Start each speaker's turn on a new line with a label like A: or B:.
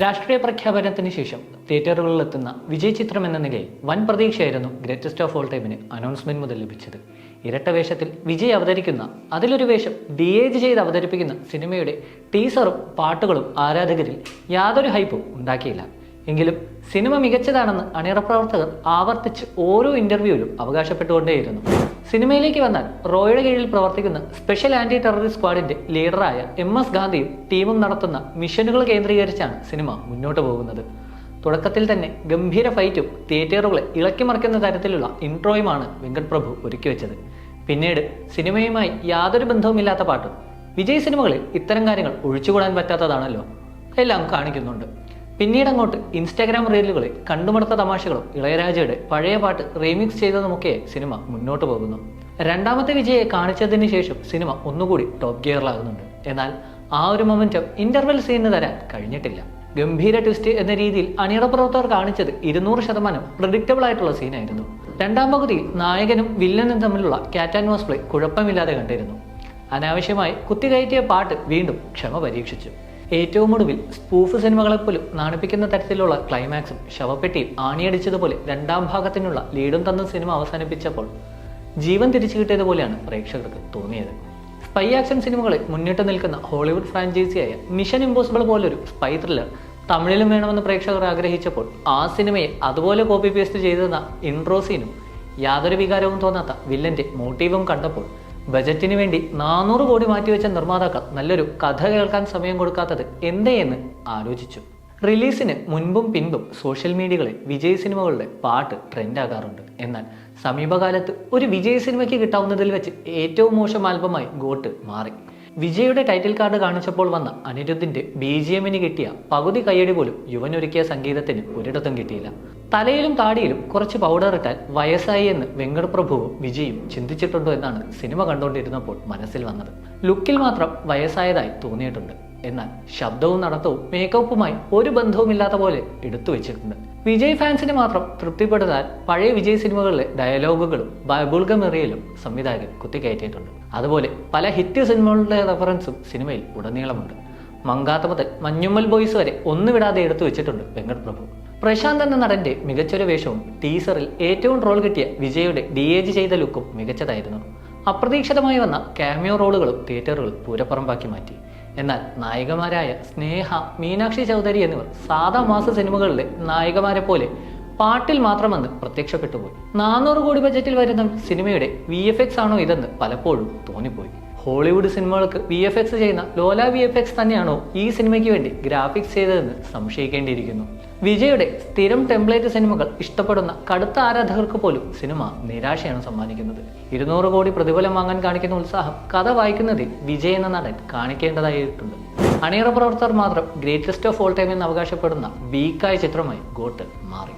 A: രാഷ്ട്രീയ പ്രഖ്യാപനത്തിന് ശേഷം തിയേറ്ററുകളിലെത്തുന്ന വിജയ് ചിത്രം എന്ന നിലയിൽ വൻ പ്രതീക്ഷയായിരുന്നു ഗ്രേറ്റസ്റ്റ് ഓഫ് ഓൾ ടൈമിന് അനൗൺസ്മെന്റ് മുതൽ ലഭിച്ചത്. ഇരട്ട വേഷത്തിൽ വിജയ് അവതരിക്കുന്ന അതിലൊരു വേഷം ഡി ഏജ് ചെയ്ത് അവതരിപ്പിക്കുന്ന സിനിമയുടെ ടീസറും പാട്ടുകളും ആരാധകരിൽ യാതൊരു ഹൈപ്പും ഉണ്ടാക്കിയില്ല. എങ്കിലും സിനിമ മികച്ചതാണെന്ന് അണിയറ പ്രവർത്തകർ ആവർത്തിച്ച് ഓരോ ഇന്റർവ്യൂവിലും അവകാശപ്പെട്ടുകൊണ്ടേയിരുന്നു. സിനിമയിലേക്ക് വന്നാൽ റോയുടെ കീഴിൽ പ്രവർത്തിക്കുന്ന സ്പെഷ്യൽ ആന്റി ടെററിസ്റ്റ് സ്ക്വാഡിന്റെ ലീഡറായ എം എസ് ഗാന്ധിയും ടീമും നടത്തുന്ന മിഷനുകൾ കേന്ദ്രീകരിച്ചാണ് സിനിമ മുന്നോട്ട് പോകുന്നത്. തുടക്കത്തിൽ തന്നെ ഗംഭീര ഫൈറ്റും തിയേറ്ററുകളെ ഇളക്കിമറിക്കുന്ന തരത്തിലുള്ള ഇൻട്രോയുമാണ് വെങ്കട് പ്രഭു ഒരുക്കിവെച്ചത് പിന്നീട് സിനിമയുമായി യാതൊരു ബന്ധവുമില്ലാത്ത പാട്ടും വിജയ് സിനിമകളിൽ ഇത്തരം കാര്യങ്ങൾ ഒഴിച്ചുകൂടാൻ പറ്റാത്തതാണല്ലോ എല്ലാം കാണിക്കുന്നുണ്ട്. പിന്നീട് അങ്ങോട്ട് ഇൻസ്റ്റാഗ്രാം റീലുകളിൽ കണ്ടുമടുത്ത തമാശകളും ഇളയരാജയുടെ പഴയ പാട്ട് റീമിക്സ് ചെയ്തതുമൊക്കെ സിനിമ മുന്നോട്ട് പോകുന്നു. രണ്ടാമത്തെ വിജയെ കാണിച്ചതിന് ശേഷം സിനിമ ഒന്നുകൂടി ടോപ്പ് ഗിയറിലാകുന്നുണ്ട് എന്നാൽ ആ ഒരു മൊമെന്റം ഇന്റർവെൽ സീന് തരാൻ കഴിഞ്ഞിട്ടില്ല. ഗംഭീര ട്വിസ്റ്റ് എന്ന രീതിയിൽ അണിയറ പ്രവർത്തകർ കാണിച്ചത് ഇരുന്നൂറ് ശതമാനം പ്രഡിക്റ്റബിൾ ആയിട്ടുള്ള സീനായിരുന്നു രണ്ടാം പകുതിയിൽ നായകനും വില്ലനും തമ്മിലുള്ള ക്യാറ്റ് ആൻഡ് വാസ് പ്ലേ കുഴപ്പമില്ലാതെ കണ്ടിരുന്നു. അനാവശ്യമായി കുത്തികയറ്റിയ പാട്ട് വീണ്ടും ക്ഷമ പരീക്ഷിച്ചു. ഏറ്റവും ഒടുവിൽ സ്പൂഫ് സിനിമകളെപ്പോലും നാണിപ്പിക്കുന്ന തരത്തിലുള്ള ക്ലൈമാക്സും ശവപ്പെട്ടിയും ആണിയടിച്ചതുപോലെ രണ്ടാം ഭാഗത്തിനുള്ള ലീഡും തന്ന സിനിമ അവസാനിപ്പിച്ചപ്പോൾ ജീവൻ തിരിച്ചു കിട്ടിയതുപോലെയാണ് പ്രേക്ഷകർക്ക് തോന്നിയത്. സ്പൈ ആക്ഷൻ സിനിമകളിൽ മുന്നിട്ട് നിൽക്കുന്ന ഹോളിവുഡ് ഫ്രാഞ്ചൈസിയായ മിഷൻ ഇമ്പോസിബിൾ പോലൊരു സ്പൈ ത്രില്ലർ തമിഴിലും വേണമെന്ന് പ്രേക്ഷകർ ആഗ്രഹിച്ചപ്പോൾ ആ സിനിമയെ അതുപോലെ കോപ്പി പേസ്റ്റ് ചെയ്തെന്ന ഇൻട്രോ സീനും യാതൊരു വികാരവും തോന്നാത്ത വില്ലന്റെ മോട്ടീവും കണ്ടപ്പോൾ ബജറ്റിന് വേണ്ടി നാനൂറ് കോടി മാറ്റിവെച്ച നിർമ്മാതാക്കൾ നല്ലൊരു കഥ കേൾക്കാൻ സമയം കൊടുക്കാത്തത് എന്തേ എന്ന് ആലോചിച്ചു. റിലീസിന് മുൻപും പിൻപും സോഷ്യൽ മീഡിയകളിൽ വിജയ് സിനിമകളുടെ പാട്ട് ട്രെൻഡാകാറുണ്ട്. എന്നാൽ സമീപകാലത്ത് ഒരു വിജയ് സിനിമയ്ക്ക് കിട്ടാവുന്നതിൽ വെച്ച് ഏറ്റവും മോശം ആൽബമായി ഗോട്ട് മാറി. വിജയുടെ ടൈറ്റിൽ കാർഡ് കാണിച്ചപ്പോൾ വന്ന അനിരുദ്ധിന്റെ ബി ജി എമ്മിന് കിട്ടിയ പകുതി കയ്യടി പോലും യുവനൊരുക്കിയ സംഗീതത്തിന് ഒരിടത്തും കിട്ടിയില്ല. തലയിലും താടിയിലും കുറച്ച് പൗഡർ ഇട്ടാൽ വയസ്സായി എന്ന് വെങ്കട് പ്രഭുവും വിജയും ചിന്തിച്ചിട്ടുണ്ടോ എന്നാണ് സിനിമ കണ്ടുകൊണ്ടിരുന്നപ്പോൾ മനസ്സിൽ വന്നത്. ലുക്കിൽ മാത്രം വയസ്സായതായി തോന്നിയിട്ടുണ്ട്. എന്നാൽ ശബ്ദവും നടത്തവും മേക്കപ്പുമായി ഒരു ബന്ധവുമില്ലാത്ത പോലെ എടുത്തു വെച്ചിട്ടുണ്ട്. വിജയ് ഫാൻസിനെ മാത്രം തൃപ്തിപ്പെടുത്താൻ പഴയ വിജയ് സിനിമകളിലെ ഡയലോഗുകളും ബൈബുൾഗമെറിയലും സംവിധായകൻ കുത്തിക്കയറ്റിയിട്ടുണ്ട്. അതുപോലെ പല ഹിറ്റ് സിനിമകളുടെ റെഫറൻസും സിനിമയിൽ ഉടനീളമുണ്ട്. മങ്കാത്ത മുതൽ മഞ്ഞുമ്മൽ ബോയ്സ് വരെ ഒന്നുവിടാതെ എടുത്തു വെച്ചിട്ടുണ്ട് വെങ്കട് പ്രഭു. പ്രശാന്ത് എന്ന നടന്റെ മികച്ചൊരു വേഷവും ടീസറിൽ ഏറ്റവും റോൾ കിട്ടിയ വിജയുടെ ഡി ഏജ് ചെയ്ത ലുക്കും മികച്ചതായിരുന്നു. അപ്രതീക്ഷിതമായി വന്ന ക്യാമിയോ റോളുകളും തിയേറ്ററുകൾ പൂരപ്പറമ്പാക്കി മാറ്റി. എന്നാൽ നായികമാരായ സ്നേഹ മീനാക്ഷി ചൗധരി എന്നിവർ സാധാ മാസ സിനിമകളിലെ നായികമാരെ പോലെ പാട്ടിൽ മാത്രമെന്ന് പ്രത്യക്ഷപ്പെട്ടു പ്രത്യക്ഷപ്പെട്ടുപോയി. നാനൂറ് കോടി ബജറ്റിൽ വരുന്ന സിനിമയുടെ വി എഫ് എക്സ് ആണോ ഇതെന്ന് പലപ്പോഴും തോന്നിപ്പോയി. ഹോളിവുഡ് സിനിമകൾക്ക് വി എഫ് എക്സ് ചെയ്യുന്ന ലോല വി എഫ് എക്സ് തന്നെയാണോ ഈ സിനിമയ്ക്ക് വേണ്ടി ഗ്രാഫിക്സ് ചെയ്തതെന്ന് സംശയിക്കേണ്ടിയിരിക്കുന്നു. വിജയുടെ സ്ഥിരം ടെംപ്ലേറ്റ് സിനിമകൾ ഇഷ്ടപ്പെടുന്ന കടുത്ത ആരാധകർക്ക് പോലും സിനിമ നിരാശയാണ് സമ്മാനിക്കുന്നത്. ഇരുന്നൂറ് കോടി പ്രതിഫലം വാങ്ങാൻ കാണിക്കുന്ന ഉത്സാഹം കഥ വായിക്കുന്നതിൽ വിജയ് എന്ന നടൻ കാണിക്കേണ്ടതായിട്ടുണ്ട്. അണിയറ പ്രവർത്തകർ മാത്രം ഗ്രേറ്റസ്റ്റ് ഓഫ് ഓൾ ടൈം എന്ന് അവകാശപ്പെടുന്ന ബീക്കായ ചിത്രമായി ഗോട്ട് മാറി.